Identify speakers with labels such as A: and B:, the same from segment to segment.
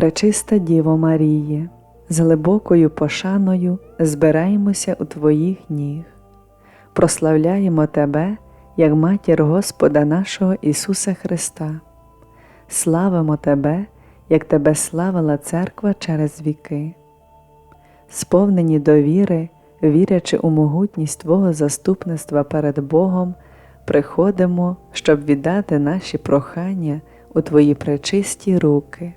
A: Пречиста Діво Маріє, з глибокою пошаною збираємося у Твоїх ніг, прославляємо Тебе як Матір Господа нашого Ісуса Христа, славимо Тебе, як Тебе славила Церква через віки, сповнені довіри, вірячи у могутність Твого заступництва перед Богом, приходимо, щоб віддати наші прохання у Твої пречисті руки.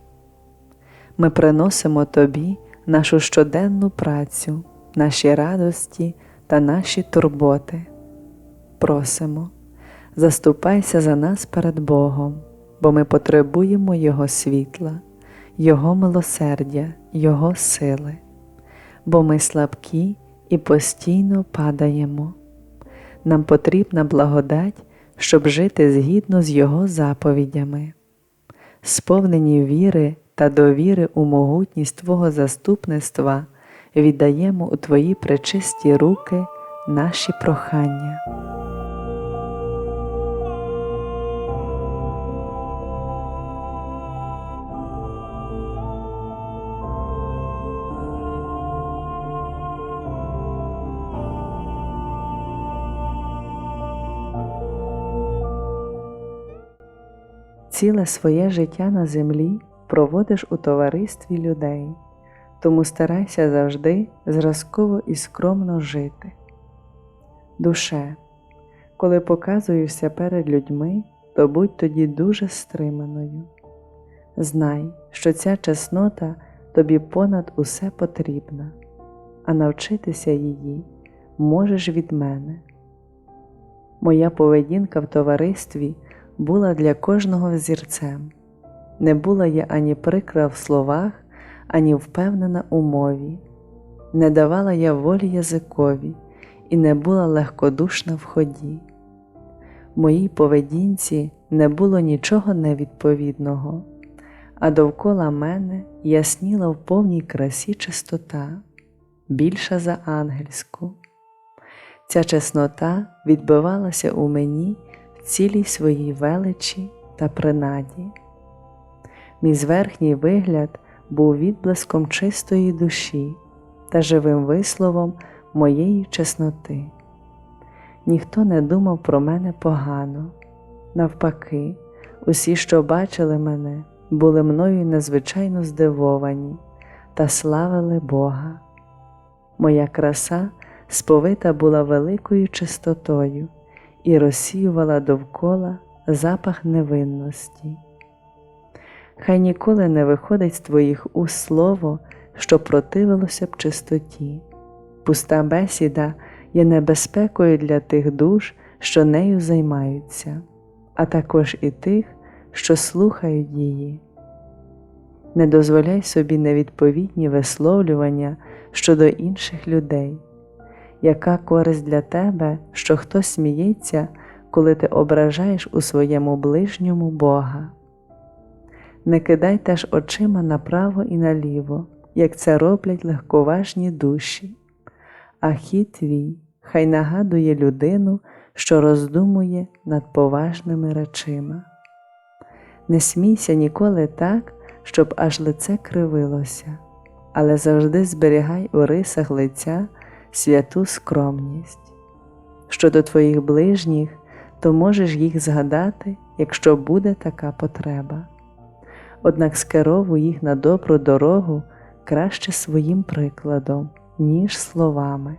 A: Ми приносимо Тобі нашу щоденну працю, наші радості та наші турботи. Просимо, заступайся за нас перед Богом, бо ми потребуємо Його світла, Його милосердя, Його сили, бо ми слабкі і постійно падаємо. Нам потрібна благодать, щоб жити згідно з Його заповідями, сповнені віри та довіри у могутність Твого заступництва віддаємо у Твої пречисті руки наші прохання. Ціле своє життя на землі проводиш у товаристві людей, тому старайся завжди зразково і скромно жити. Душе, коли показуєшся перед людьми, то будь тоді дуже стриманою. Знай, що ця чеснота тобі понад усе потрібна, а навчитися її можеш від мене. Моя поведінка в товаристві була для кожного взірцем. Не була я ані прикра в словах, ані впевнена у мові, не давала я волі язикові і не була легкодушна в ході. В моїй поведінці не було нічого невідповідного, а довкола мене ясніла в повній красі чистота, більша за ангельську. Ця чеснота відбивалася у мені в цілій своїй величі та принаді. Мій зверхній вигляд був відблиском чистої душі та живим висловом моєї чесноти. Ніхто не думав про мене погано. Навпаки, усі, що бачили мене, були мною надзвичайно здивовані та славили Бога. Моя краса сповита була великою чистотою і розсіювала довкола запах невинності. Хай ніколи не виходить з твоїх уст слово, що противилося б чистоті. Пуста бесіда є небезпекою для тих душ, що нею займаються, а також і тих, що слухають її. Не дозволяй собі невідповідні висловлювання щодо інших людей. Яка користь для тебе, що хтось сміється, коли ти ображаєш у своєму ближньому Бога? Не кидай теж очима направо і наліво, як це роблять легковажні душі, а хід твій хай нагадує людину, що роздумує над поважними речима. Не смійся ніколи так, щоб аж лице кривилося, але завжди зберігай у рисах лиця святу скромність. Щодо твоїх ближніх, то можеш їх згадати, якщо буде така потреба однак скеровуй їх на добру дорогу краще своїм прикладом, ніж словами.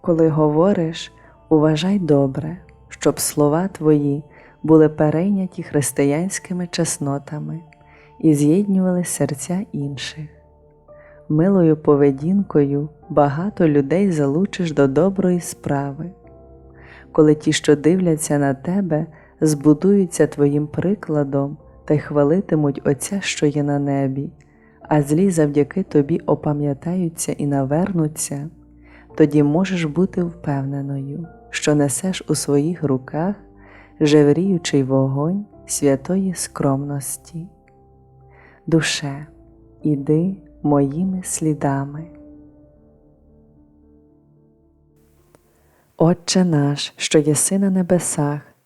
A: Коли говориш, уважай добре, щоб слова твої були перейняті християнськими чеснотами і з'єднювали серця інших. Милою поведінкою багато людей залучиш до доброї справи, коли ті, що дивляться на тебе, збудуються Твоїм прикладом та й хвалитимуть Отця, що є на небі, а злі завдяки тобі опам'ятаються і навернуться, тоді можеш бути впевненою, що несеш у своїх руках жевріючий вогонь святої скромності. Душе, іди моїми слідами. Отче наш, що єси на небесах,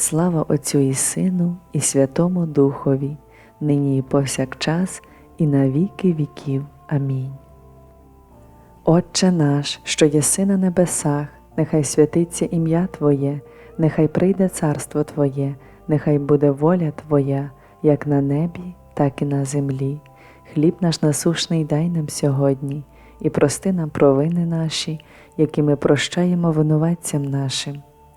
A: Слава Отцю і Сину, і Святому Духові, нині і повсякчас, і на віки віків. Амінь. Отче наш, що єси на небесах, нехай святиться ім'я Твоє, нехай прийде царство Твоє, нехай буде воля Твоя, як на небі, так і на землі. Хліб наш насушний дай нам сьогодні, і прости нам провини наші, які ми прощаємо винуватцям нашим,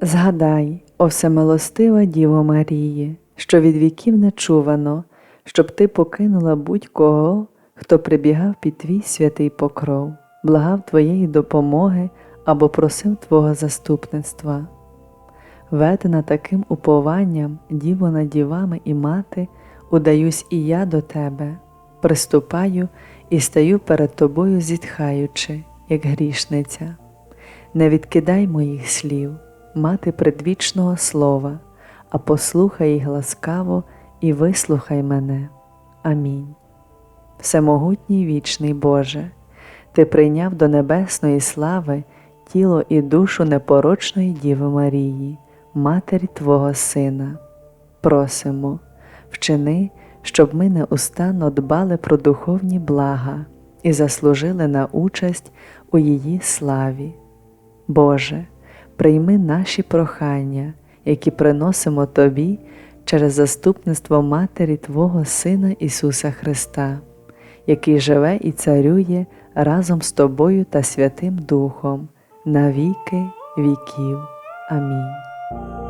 A: Згадай, о всемилостива Діво Марії, що від віків не чувано, щоб ти покинула будь-кого, хто прибігав під твій святий покров, благав твоєї допомоги або просив Твого заступництва. Ведена таким упованням, діво над дівами і мати, удаюсь і я до тебе, приступаю і стаю перед тобою, зітхаючи, як грішниця. Не відкидай моїх слів, мати предвічного слова, а послухай їх ласкаво і вислухай мене. Амінь. Всемогутній вічний Боже, Ти прийняв до небесної слави тіло і душу непорочної Діви Марії, Матері Твого Сина. Просимо, вчини, щоб ми неустанно дбали про духовні блага і заслужили на участь у її славі. Боже, прийми наші прохання, які приносимо Тобі через заступництво Матері Твого Сина Ісуса Христа, який живе і царює разом з Тобою та Святим Духом на віки віків. Амінь.